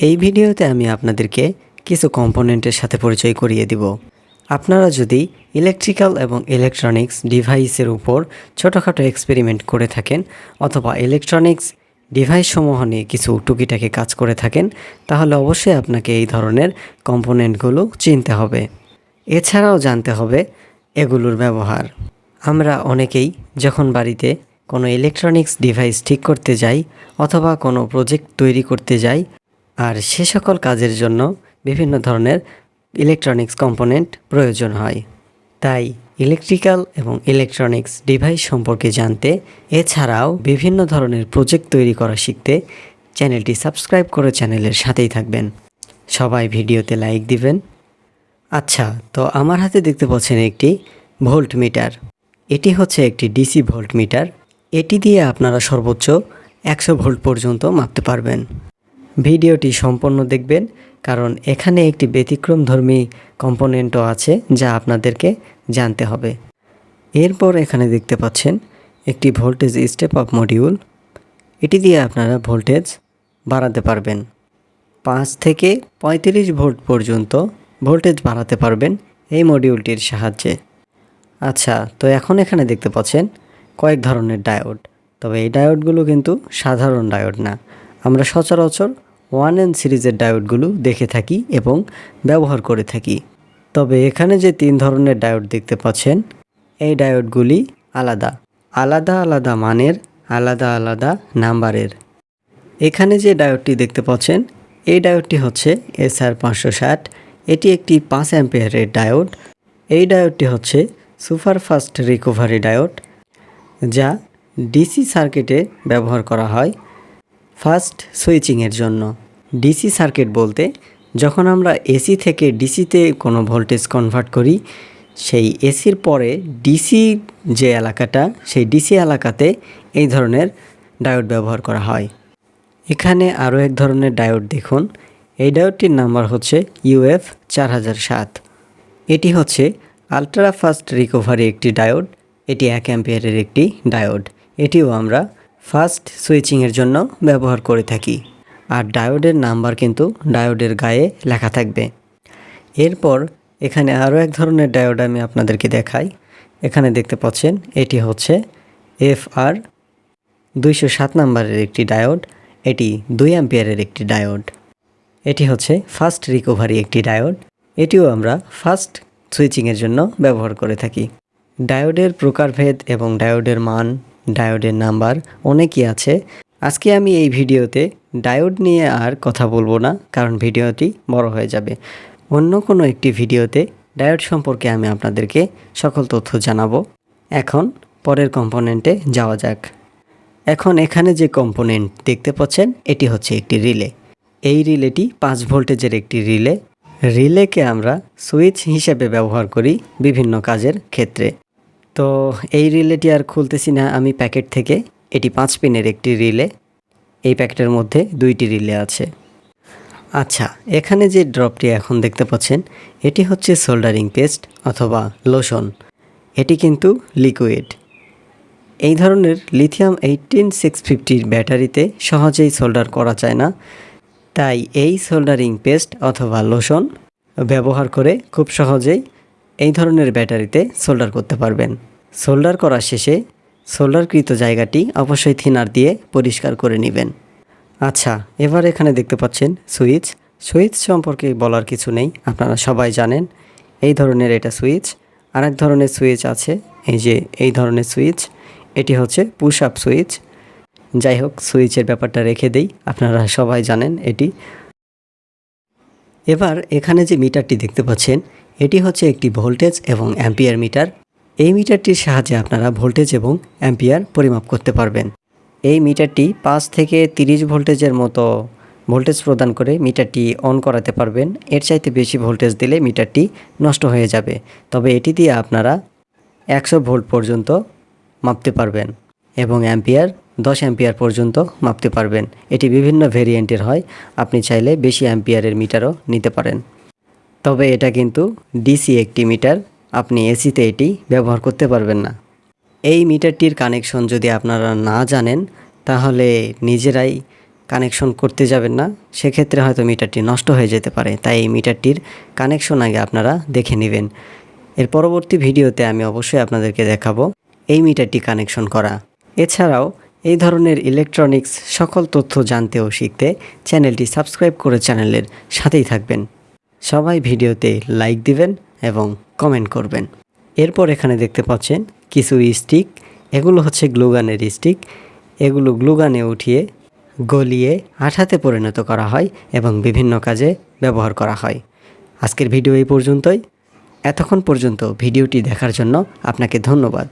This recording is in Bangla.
এই ভিডিওতে আমি আপনাদেরকে কিছু কম্পোনেন্টের সাথে পরিচয় করিয়ে দিব। আপনারা যদি ইলেকট্রিক্যাল এবং ইলেকট্রনিক্স ডিভাইসের উপর ছোটোখাটো এক্সপেরিমেন্ট করে থাকেন অথবা ইলেকট্রনিক্স ডিভাইস সমূহ নিয়ে কিছু টুকিটাকি কাজ করে থাকেন, তাহলে অবশ্যই আপনাকে এই ধরনের কম্পোনেন্টগুলো চিনতে হবে। এছাড়াও জানতে হবে এগুলোর ব্যবহার। আমরা অনেকেই যখন বাড়িতে কোনো ইলেকট্রনিক্স ডিভাইস ঠিক করতে যাই অথবা কোনো প্রজেক্ট তৈরি করতে যাই আর সে সকল কাজের জন্য বিভিন্ন ধরনের ইলেকট্রনিক্স কম্পোনেন্ট প্রয়োজন হয়। তাই ইলেকট্রিক্যাল এবং ইলেকট্রনিক্স ডিভাইস সম্পর্কে জানতে এছাড়াও বিভিন্ন ধরনের প্রজেক্ট তৈরি করা শিখতে চ্যানেলটি সাবস্ক্রাইব করে চ্যানেলের সাথেই থাকবেন। সবাই ভিডিওতে লাইক দিবেন। আচ্ছা তো আমার হাতে দেখতে পাচ্ছেন একটি ভোল্ট মিটার এটি হচ্ছে একটি ডিসি ভোল্ট মিটার এটি দিয়ে আপনারা সর্বোচ্চ একশো ভোল্ট পর্যন্ত মাপতে পারবেন। ভিডিওটি সম্পূর্ণ দেখবেন, কারণ এখানে একটি ব্যতিক্রমধর্মী কম্পোনেন্টও আছে যা আপনাদেরকে জানতে হবে। এরপর এখানে দেখতে পাচ্ছেন একটি ভোল্টেজ স্টেপ আপ মডিউল। এটি দিয়ে আপনারা ভোল্টেজ বাড়াতে পারবেন। পাঁচ থেকে পঁয়ত্রিশ ভোল্ট পর্যন্ত ভোল্টেজ বাড়াতে পারবেন এই মডিউলটির সাহায্যে। আচ্ছা তো এখন এখানে দেখতে পাচ্ছেন কয়েক ধরনের ডায়োড। তবে এই ডায়োডগুলো কিন্তু সাধারণ ডায়োড না। আমরা সচরাচর ওয়ান এন সিরিজের ডায়োডগুলো দেখে থাকি এবং ব্যবহার করে থাকি। তবে এখানে যে তিন ধরনের ডায়োড দেখতে পাচ্ছেন, এই ডায়োডগুলি আলাদা। আলাদা আলাদা মানের, আলাদা আলাদা নাম্বারের। এখানে যে ডায়োডটি দেখতে পাচ্ছেন, এই ডায়োডটি হচ্ছে এসআর পাঁচশো ষাট। এটি একটি পাঁচ অ্যাম্পিয়ারের ডায়োড এই ডায়োডটি হচ্ছে সুপার ফাস্ট রিকভারি ডায়োড যা ডিসি সার্কিটে ব্যবহার করা হয়। ফাস্ট সুইচিংয়ের জন্য। ডিসি সার্কিট বলতে, যখন আমরা এসি থেকে ডিসিতে কোনো ভোল্টেজ কনভার্ট করি, সেই এসির পরে ডিসি যে এলাকাটা, সেই ডিসি এলাকাতে এই ধরনের ডায়োড ব্যবহার করা হয়। এখানে আরও এক ধরনের ডায়োড দেখুন। এই ডায়োডটির নাম্বার হচ্ছে ইউএফ চার হাজার সাত। এটি হচ্ছে আলট্রা ফাস্ট রিকভারি একটি ডায়োড, এটি এক অ্যাম্পিয়ারের একটি ডায়োড। এটিও আমরা ফাস্ট সুইচিংয়ের জন্য ব্যবহার করে থাকি। আর ডায়োডের নাম্বার কিন্তু ডায়োডের গায়ে লেখা থাকবে। এরপর এখানে আরও এক ধরনের ডায়োড আমি আপনাদেরকে দেখাই। এখানে দেখতে পাচ্ছেন, এটি হচ্ছে এফ আর দুইশো সাত নম্বরের একটি ডায়োড, এটি দুই অ্যাম্পিয়ারের একটি ডায়োড। এটি হচ্ছে ফাস্ট রিকভারি একটি ডায়োড। এটিও আমরা ফাস্ট সুইচিংয়ের জন্য ব্যবহার করে থাকি। ডায়োডের প্রকারভেদ এবং ডায়োডের মান ডায়োডের নাম্বার অনেকই আছে। আজকে আমি এই ভিডিওতে ডায়োড নিয়ে আর কথা বলব না, কারণ ভিডিওটি বড় হয়ে যাবে। অন্য কোনো একটি ভিডিওতে ডায়োড সম্পর্কে আমি আপনাদেরকে সকল তথ্য জানাব। এখন পরের কম্পোনেন্টে যাওয়া যাক। এখন এখানে যে কম্পোনেন্ট দেখতে পাচ্ছেন, এটি হচ্ছে একটি রিলে। এই রিলেটি পাঁচ ভোল্টেজের একটি রিলে। রিলেকে আমরা সুইচ হিসেবে ব্যবহার করি বিভিন্ন কাজের ক্ষেত্রে। তো এই রিলেটি আর খুলতেছি না আমি প্যাকেট থেকে। এটি পাঁচ পিনের একটি রিলে। এই প্যাকেটের মধ্যে দুইটি রিলে আছে। আচ্ছা এখানে যে ড্রপটি এখন দেখতে পাচ্ছেন, এটি হচ্ছে সোল্ডারিং পেস্ট অথবা লোশন। এটি কিন্তু লিকুইড। এই ধরনের লিথিয়াম এইটিন সিক্স ফিফটির ব্যাটারিতে সহজেই সোল্ডার করা যায় না। তাই এই সোল্ডারিং পেস্ট অথবা লোশন ব্যবহার করে খুব সহজেই এই ধরনের ব্যাটারিতে সোল্ডার করতে পারবেন। সোল্ডার করা শেষে সোল্ডারকৃত জায়গাটি অবশ্যই থিনার দিয়ে পরিষ্কার করে নেবেন। আচ্ছা এবার এখানে দেখতে পাচ্ছেন সুইচ। সুইচ সম্পর্কে বলার কিছু নেই, আপনারা সবাই জানেন। এই ধরনের এটা সুইচ। আরেক ধরনের সুইচ আছে, এই যে এই ধরনের সুইচ। এটি হচ্ছে পুশ আপ সুইচ। যাই হোক, সুইচের ব্যাপারটা রেখে দেই, আপনারা সবাই জানেন এটি। এবার এখানে যে মিটারটি দেখতে পাচ্ছেন এটি হচ্ছে একটি ভোল্টেজ এবং অ্যাম্পিয়ার মিটার। এই মিটারটির সাহায্যে আপনারা ভোল্টেজ এবং অ্যাম্পিয়ার পরিমাপ করতে পারবেন। এই মিটারটি পাঁচ থেকে তিরিশ ভোল্টেজের মতো ভোল্টেজ প্রদান করে মিটারটি অন করাতে পারবেন। এর চাইতে বেশি ভোল্টেজ দিলে মিটারটি নষ্ট হয়ে যাবে। তবে এটি দিয়ে আপনারা একশো ভোল্ট পর্যন্ত মাপতে পারবেন এবং অ্যাম্পিয়ার, দশ অ্যাম্পিয়ার পর্যন্ত মাপতে পারবেন। এটি বিভিন্ন ভেরিয়েন্টের হয়। আপনি চাইলে বেশি অ্যাম্পিয়ারের মিটারও নিতে পারেন। তবে এটা কিন্তু ডিসি একটি মিটার। আপনি এসিতে এটি ব্যবহার করতে পারবেন না। এই মিটারটির কানেকশন যদি আপনারা না জানেন, তাহলে নিজেরাই কানেকশন করতে যাবেন না। সেক্ষেত্রে হয়তো মিটারটি নষ্ট হয়ে যেতে পারে। তাই এই মিটারটির কানেকশন আগে আপনারা দেখে নেবেন। এর পরবর্তী ভিডিওতে আমি অবশ্যই আপনাদেরকে দেখাবো এই মিটারটি কানেকশন করা। এছাড়াও এই ধরনের ইলেকট্রনিক্স সকল তথ্য জানতে ও শিখতে চ্যানেলটি সাবস্ক্রাইব করে চ্যানেলের সাথেই থাকবেন। সবাই ভিডিওতে লাইক দিবেন এবং কমেন্ট করবেন। এরপর এখানে দেখতে পাচ্ছেন কিছু স্টিক, এগুলো হচ্ছে গ্লুগানের স্টিক। এগুলো গ্লুগানে উঠিয়ে গলিয়ে আঠাতে পরিণত করা হয় এবং বিভিন্ন কাজে ব্যবহার করা হয়। আজকের ভিডিও এই পর্যন্তই। এতক্ষণ পর্যন্ত ভিডিওটি দেখার জন্য আপনাকে ধন্যবাদ।